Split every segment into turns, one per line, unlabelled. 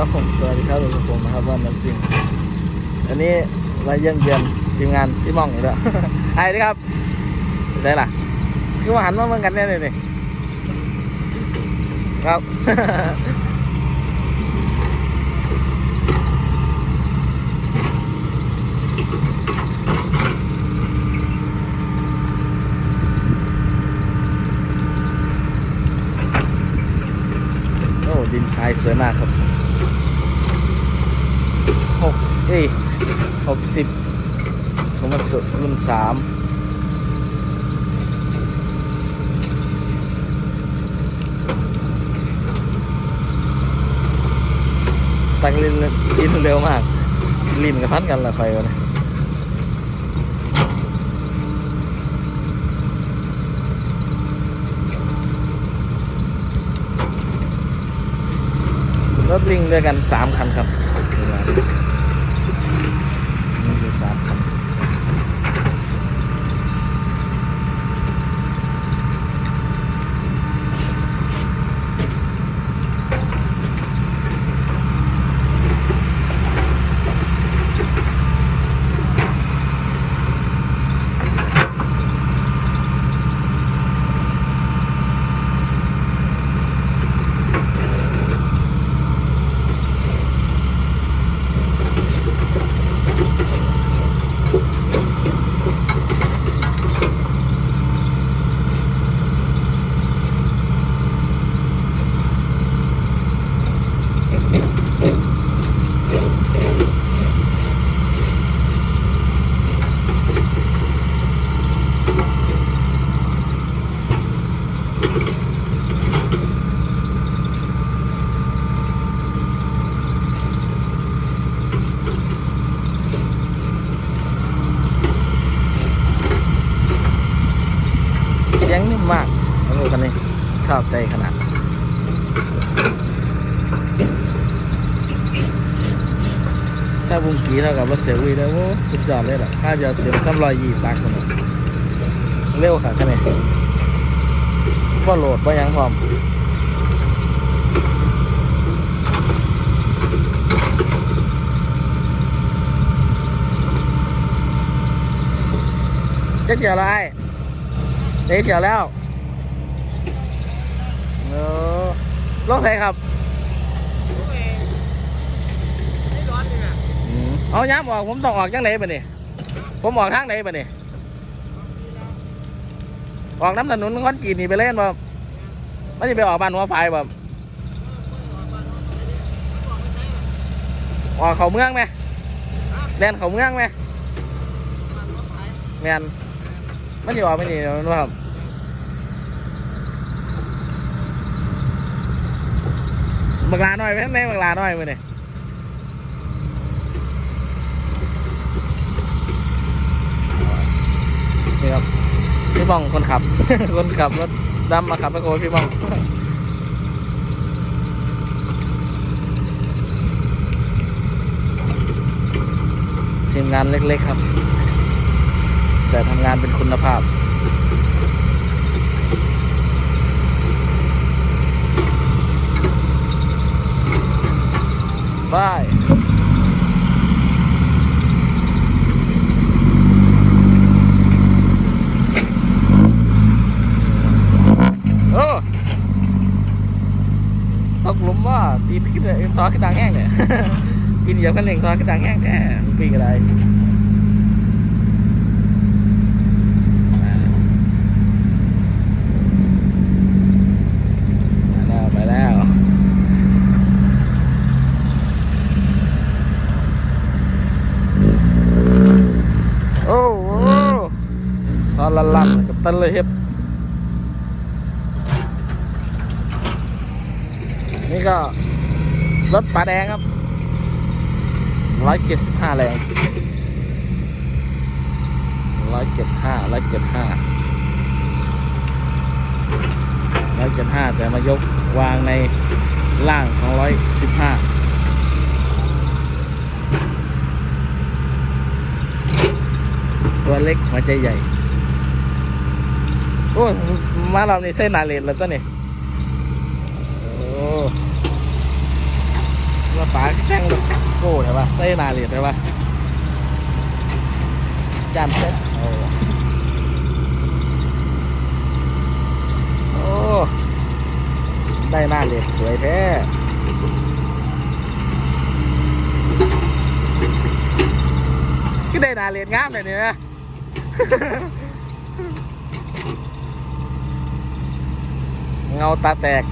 ครับผมสวัสดีครับผมผมนะครับว่าน้ำซิงอันนี้มาเยี่ยมเยียนทีมงานที่มองอยู่แล้วไอ้นี่ครับได้ล่ะ คือว่าหันมาเมือนกันแน่เลยนี่ครับโอ้ดินทรายสวยมากครับ หกเอ้ยหกสิบผมมาสุดรุ่นสามตักลินลินเร็วมาก ลินกับพันกันละไฟกันรถลิงด้วยกันสามคันครับนี่คือสามคัน เสียงนิ่ มากโอ้โหคันนี้ ชอบใจขนาดถ้าบุ้งกีเท่ากับรถเซลวีแล้วโอ้สุดยอดเลยล่ะค่าจะเต็มซ้ำรอยยี่ปากคนเร็วค่ะคันนี้ว่าโหลดว่ายังพร้อมจะเกี่ยวอะไรเจ๊เกี่ยวแล้ว เออลงใส่ครับอืมเอาย้ำออกผมต้องออกจังไหนบ่นี่ผมออกทางไหนบ่นี่ออกน้ำถนนคอนกรีตนี่ไปเล่นบ่ไม่ได้ไปออกบ้านหัวไฟบ่ออกเขาเมืองไหมแดนเขาเมืองไหมแมนมันจะออกไปนี่นู่นครับ บักลาหน่อยไหมไม่บักลาหน่อยมือนี่นี่ครับพี่บ้องคนขับ คนขับรถดำมาขับไปโคพี่บ้องทีมงานเล็กๆครับ แต่ทำงานเป็นคุณภาพ บายโอ้ตกหลุมว่าตีนขึ้นเลยซอขึ้นดังแห้งเลยกินเยอะกันเองซอขึ้นดังแห้งแค่ปีกอะไร ไปแล้วไปแล้ว โอ้โหตอนละ ลันเลยครับ นี่ก็ รถป่าแดงครับร้อยเจ็ดสิบห้าแรงร้อยเจ็ดห้าร้อยเจ็ดห้าร้อยเจ็ดห้าแต่มายกวางในล่างของร้อยสิบห้าตัวเล็กหัวใจใหญ่ โอ้ยมาเรานี่เส้นนาเลนแล้วตัวนี้โอ้รถปลาแจ้งรถโก้ใช่ปะใส่นาเหรียญใช่ปะจานเซ็ตโอ้โอ้ได้หน้าเหรียสวยแท้ก็ได้หน้าเหรียงามเลยเนี่ยนะ เงาตาแตก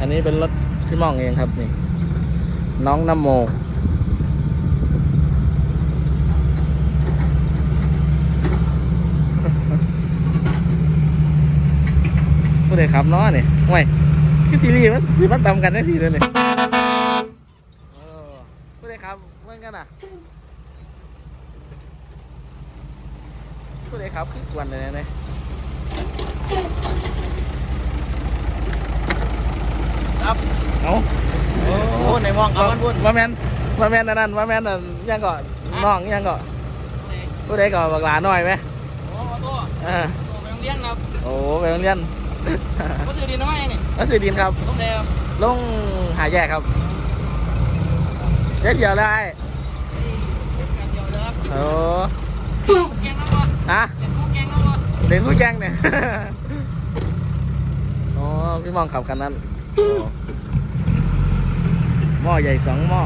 อันนี้เป็นรถพี่มองเองครับนี่ น้องน้ำโม ผู้ใดขับเน้อเนี่ยห่วยคือทีรีมันสิมันตำกันได้ทีเลยเนี่ยเออผู้ใดขับเหมือนกันอะผู้ใดขับคือกวนเลยเนี่ยครับเอา
โอ้ในมองเอามันพูด
ว่าแมนว่าแมนอันนั้นว่าแมนอันยังก่อนน้องยังก่อนผู้ใดก่อนบักหลาหน่อยไหม
โอ้ตัว
เออ
ตัวไปโรงเรียนครับ
โอ้ไปโรงเรียน
ก็ซื้อดินน้อยนี่
นักสือดินครับ
โรงแรม
ลงหาแยกครับเดี๋ยวเดียวเลย
เดียวเลยครับ
โอ้
แกงน้ำบ่
ฮะ
เป็นผู้แกงน้ำบ่
เด็กผู้แจ้งเนี่ยอ๋อพี่มองขับคันนั้นโอ้หม้อใหญ่สองหม้อ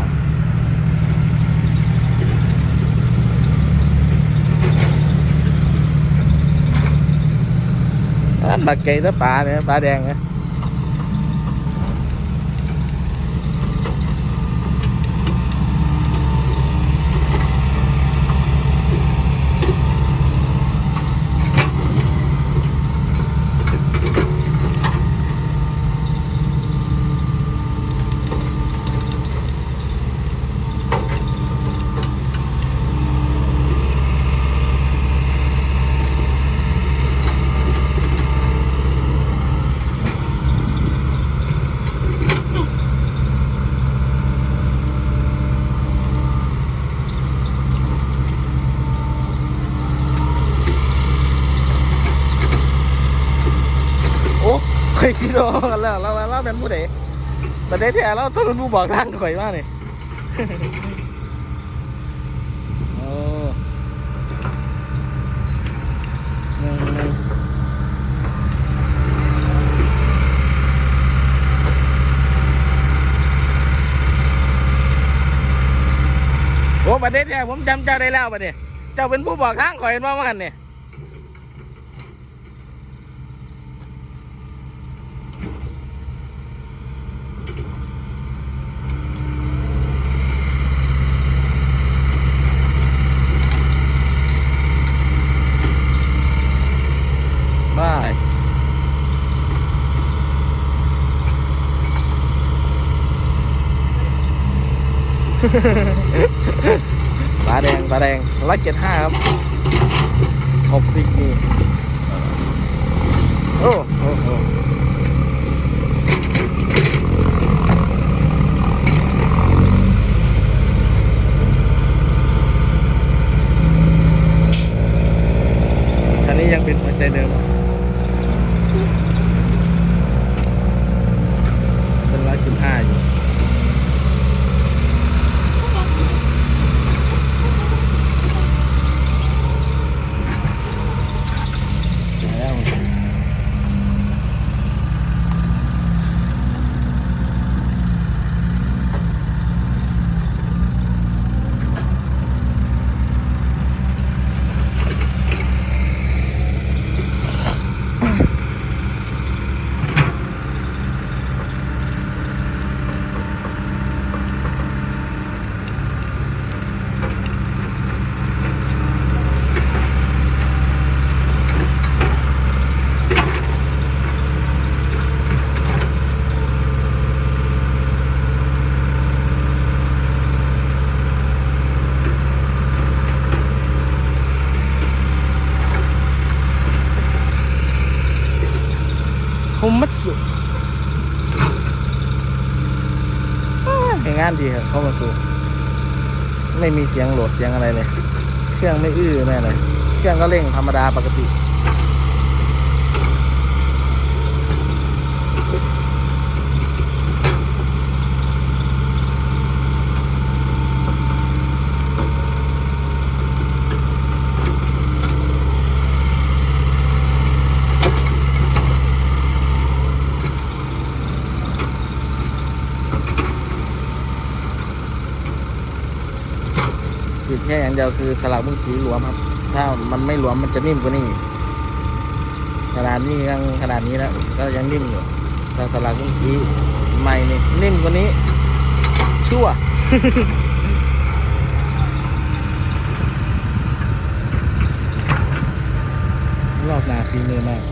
อันบักไก่ตัวปลาเนี่ยปลาแดงเนี่ยโอ้ เคยคิดว่ากันแล้วเราเราเป็นผู้ใดประเด็นที่เราต้องเป็นผู้บอกทางข่อยมากนี่โอ้โอ้ประเด็นที่ผมจำเจ้าได้แล้วประเดี๋ยเจ้าเป็นผู้บอกทางข่อยมาว่ากันเนี่ย บาย ปลาแดงปลาแดงร้อยเจ็ดห้าครับหกปีกีโอ้โอ้โอ้คันนี้ยังเป็นหัวใจเดิม เป็นร้อยสิบห้าอยู่ ม โฮมัตสึอ้าวเห็นงานดีครับเข้ามาสู่ไม่มีเสียงโหลดเสียงอะไรเลย เครื่องไม่อื้อแม่เลย เครื่องก็เร่งธรรมดาปกติ ผิดแค่อย่างเดียวคือสลักบุ้งกีหลวมครับ ถ้ามันไม่หลวมมันจะนิ่มกว่านี้ขนาดนี้ยังขนาดนี้แล้วก็ยังนิ่มอยู่ถ้าสลักบุ้งกีใหม่นี่นิ่มกว่านี้ ชั่วรอบหนาฝีมือมาก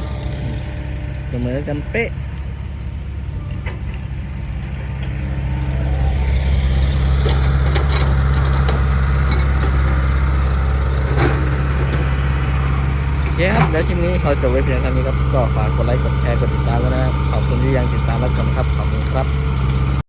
เสมอกันเป๊ะ คครับแล้วคลิปนี้เขาจบไว้เพียงเท่านี้ครับ ก็ฝากกดไลค์ กดแชร์ กดติดตามกันนะครับ ขอบคุณที่ยังติดตามรับชมครับ ขอบคุณครับ